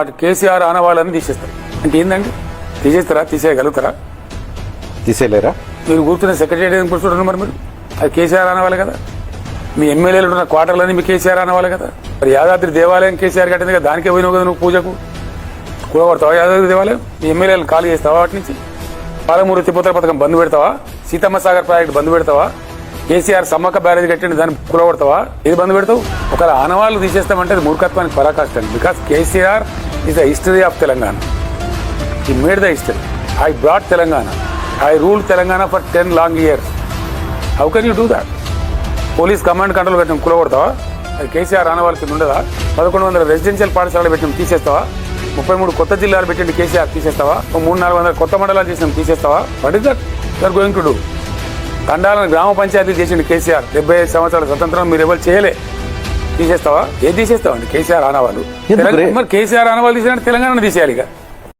అటు కేసీఆర్ ఆనవాళ్ళని తీసేస్తారు. అంటే ఏందండి? తీసేస్తారా? తీసేయగలుగుతారా? తీసేయలేరా? మీరు కూర్చున్న సెక్రటరీ కూర్చుంటారు మరి మీరు? అది కేసీఆర్ అనవాలి కదా. మీ ఎమ్మెల్యేలు ఉన్న క్వార్టర్లని మీ కేసీఆర్ అనవాలి కదా. మరి యాదాద్రి దేవాలయం కేసీఆర్ కట్టింది కదా దానికే పోయినావు కదా నువ్వు పూజకు? కూడగొడతావా యాదాద్రి దేవాలయం? మీ ఎమ్మెల్యేలు ఖాళీ చేస్తావా వాటి నుంచి? పాలమూరు తిప్పుతల పథకం బంద్ పెడతావా? సీతమ్మ సాగర్ ప్రాజెక్ట్ బంద్ పెడతావా? కేసీఆర్ సమ్మక్క బ్యారేజ్ కట్టింది దాన్ని కూడగొడతావా ఏది బంద్ పెడతావు? ఒకవేళ ఆనవాళ్ళు తీసేస్తామంటే అది మూర్ఖత్వానికి పరాకాష్ట because KCR is the history of Telangana he made the history I brought Telangana I rule Telangana for ten long years how can you do that police command control పెట్టిన కూలగొడతావా అది కేసీఆర్ ఆనవాళ్ళ ఉండదా? పదకొండు వందల రెసిడెన్షియల్ పాఠశాలలు పెట్టిన తీసేస్తావా? ముప్పై మూడు కొత్త జిల్లాలు పెట్టండి కేసీఆర్ తీసేస్తావా? మూడు నాలుగు వందల కొత్త మండలాలు చేసిన తీసేస్తావా? What is that they're going to do తండాలను గ్రామ పంచాయతీ చేసిన కేసీఆర్. డెబ్బై ఐదు సంవత్సరాల స్వతంత్రం మీరు ఎవరు చేయలే. తీసేస్తావా? ఏది తీసేస్తావండి కేసీఆర్ ఆనవాళ్ళు. మరి కేసీఆర్ ఆనవాళ్ళు తీసినట్టు తెలంగాణ తీసేయాలి ఇక